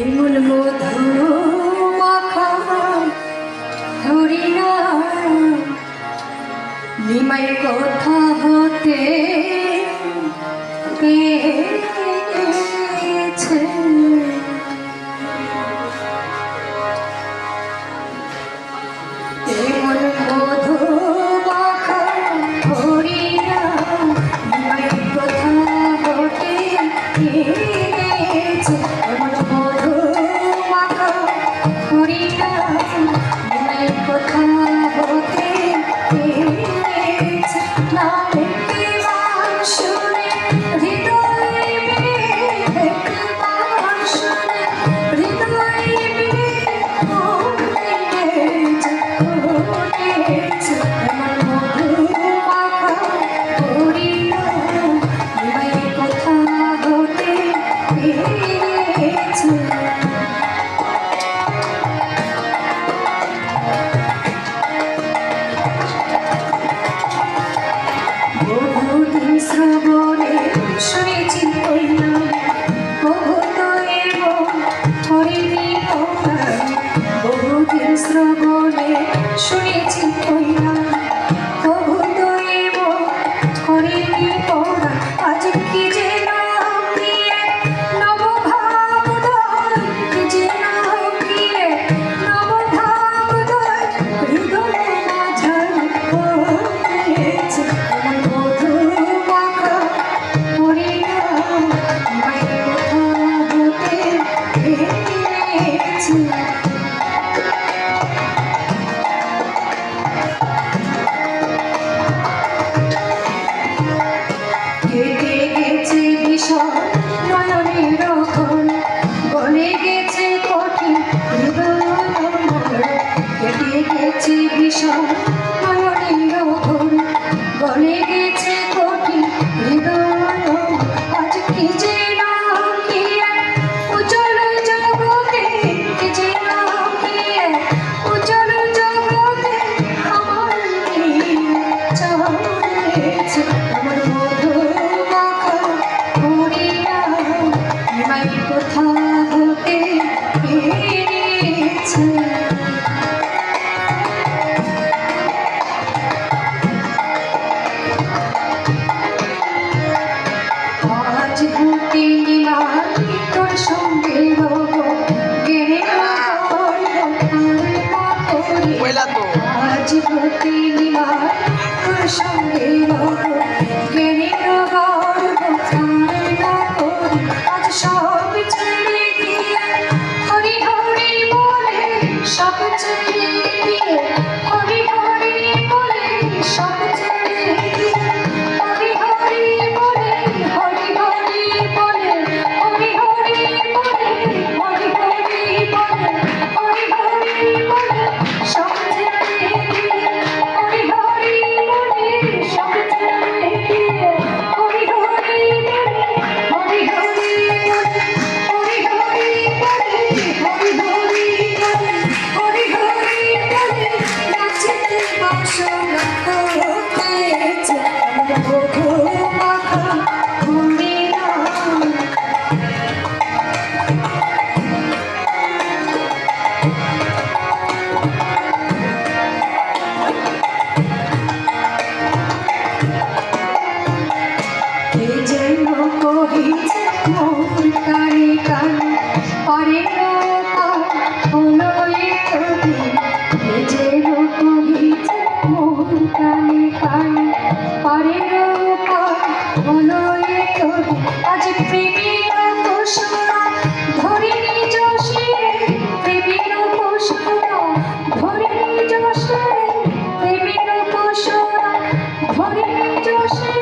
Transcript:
নির্মূল মধু মাখা ধরি না নিমাই কথা হতে পেয়েছে শ্রবণে শুনেছি কল্যাণ বহুদিন শ্রবণে শুনেছি কল্যাণ জীবতে নিমার সঙ্গে 你就是